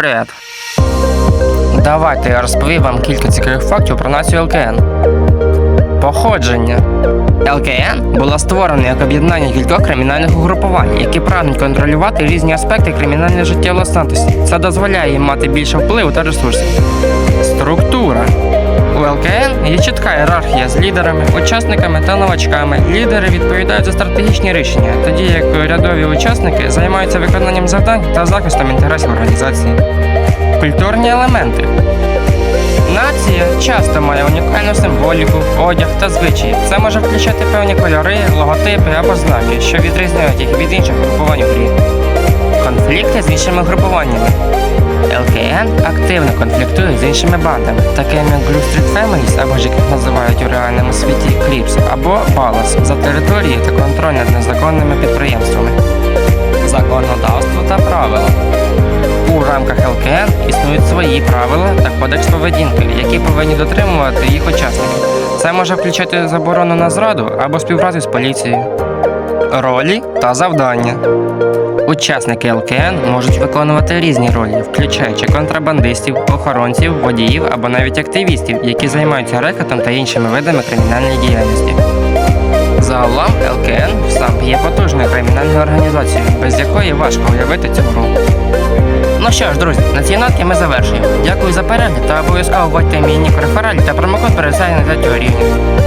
Привіт. Давайте я розповім вам кілька цікавих фактів про націю ЛКН. Походження. ЛКН була створена як об'єднання кількох кримінальних угрупувань, які прагнуть контролювати різні аспекти кримінального життя Це дозволяє їм мати більше впливу та ресурсів. Структура. У ЛКН є чітка ієрархія з лідерами, учасниками та новачками. Лідери відповідають за стратегічні рішення, тоді як рядові учасники займаються виконанням завдань та захистом інтересів організації. Культурні елементи. Нація часто має унікальну символіку, одяг та звичаї. Це може включати певні кольори, логотипи або знаки, що відрізняють їх від інших групувань у грі. Конфлікти з іншими групуваннями. ЛКН активно конфліктує з іншими бандами, такими як Blue Street Families, або ж як їх називають у реальному світі Кріпс, або Балас за території та контроль над незаконними підприємствами. Законодавство та правила. У рамках ЛКН існують свої правила та кодекс поведінки, які повинні дотримувати їх учасники. Це може включати заборону на зраду або співпрацю з поліцією. Ролі та завдання. Учасники ЛКН можуть виконувати різні ролі, включаючи контрабандистів, охоронців, водіїв або навіть активістів, які займаються рекетом та іншими видами кримінальної діяльності. Загалом ЛКН сам є потужною кримінальною організацією, без якої важко уявити цю гру. Ну що ж, друзі, на цій нотці ми завершуємо. Дякую за перегляд та обов'язково вводьте мій нік в рефералі та промокод пересадення на третього рівня.